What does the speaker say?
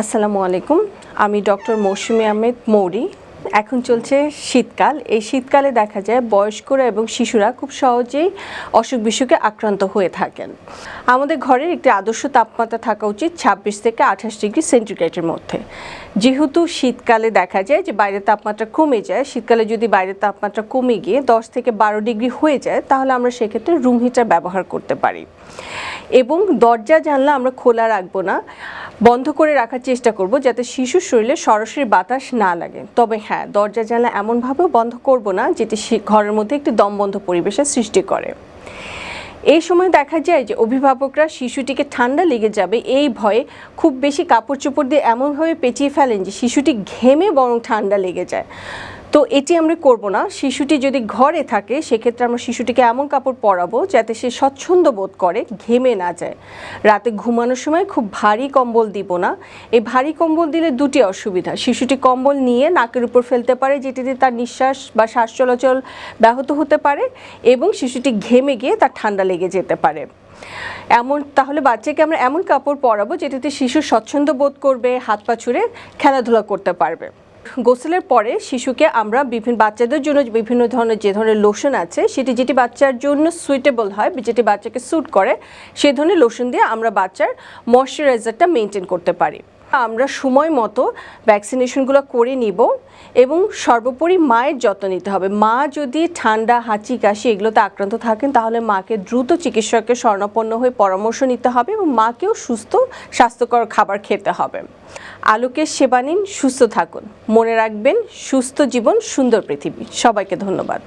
আসসালামু আলাইকুম। আমি ডক্টর মৌসুমি আহমেদ মৌরি। এখন চলছে শীতকাল। এই শীতকালে দেখা যায় বয়স্করা এবং শিশুরা খুব সহজেই অসুখ বিসুখে আক্রান্ত হয়ে থাকেন। আমাদের ঘরের একটি আদর্শ তাপমাত্রা থাকা উচিত ছাব্বিশ থেকে আঠাশ ডিগ্রি সেন্টিগ্রেডের মধ্যে। যেহেতু শীতকালে দেখা যায় যে বাইরের তাপমাত্রা কমে যায়, শীতকালে যদি বাইরের তাপমাত্রা কমে গিয়ে দশ থেকে বারো ডিগ্রি হয়ে যায়, তাহলে আমরা সেক্ষেত্রে রুম হিটার ব্যবহার করতে পারি। এবং দরজা জানলা আমরা খোলা রাখব না। বন্ধ করে রাখার চেষ্টা করব যাতে শিশুর শরীরে সরাসরি বাতাস না লাগে। তবে হ্যাঁ দরজা, জানলা এমনভাবেও বন্ধ করব না যেটি ঘরের মধ্যে একটি দমবন্ধ পরিবেশের সৃষ্টি করে। এই সময় দেখা যায় যে অভিভাবকরা শিশুটিকে ঠান্ডা লেগে যাবে এই ভয়ে খুব বেশি কাপড় চোপড় দিয়ে এমনভাবে পেঁচিয়ে ফেলেন যে শিশুটি ঘেমে বরং ঠান্ডা লেগে যায়। তো এটি আমরা করব না। শিশুটি যদি ঘরে থাকে, সেক্ষেত্রে আমরা শিশুটিকে এমন কাপড় পরাবো যাতে সে স্বচ্ছন্দ বোধ করে, ঘেমে না যায়। রাতে ঘুমানোর সময় খুব ভারী কম্বল দিব না। এই ভারী কম্বল দিলে দুটি অসুবিধা। শিশুটি কম্বল নিয়ে নাকের উপর ফেলতে পারে, যেটিতে তার নিঃশ্বাস বা শ্বাস চলাচল ব্যাহত হতে পারে এবং শিশুটি ঘেমে গিয়ে তার ঠান্ডা লেগে যেতে পারে। এমন, তাহলে বাচ্চাকে আমরা এমন কাপড় পরাবো যেটাতে শিশু স্বচ্ছন্দ বোধ করবে, হাত পা ছুঁড়ে খেলাধুলা করতে পারবে। গোসলের পরে শিশুকে আমরা বিভিন্ন বাচ্চাদের জন্য বিভিন্ন ধরনের যে ধরনের লোশন আছে, সেটি যেটি বাচ্চার জন্য সুইটেবল হয়, যেটি বাচ্চাকে স্যুট করে সেই ধরনের লোশন দিয়ে আমরা বাচ্চার ময়শ্চারাইজারটা মেনটেন করতে পারি। আমরা সময় মতো ভ্যাকসিনেশনগুলো করে নিব এবং সর্বোপরি মায়ের যত্ন নিতে হবে। মা যদি ঠান্ডা, হাঁচি, কাশি এগুলোতে আক্রান্ত থাকেন, তাহলে মাকে দ্রুত চিকিৎসকের শরণাপন্ন হয়ে পরামর্শ নিতে হবে এবং মাকেও সুস্থ, স্বাস্থ্যকর খাবার খেতে হবে। আলোকের সেবা নিন, সুস্থ থাকুন। মনে রাখবেন, সুস্থ জীবন, সুন্দর পৃথিবী। সবাইকে ধন্যবাদ।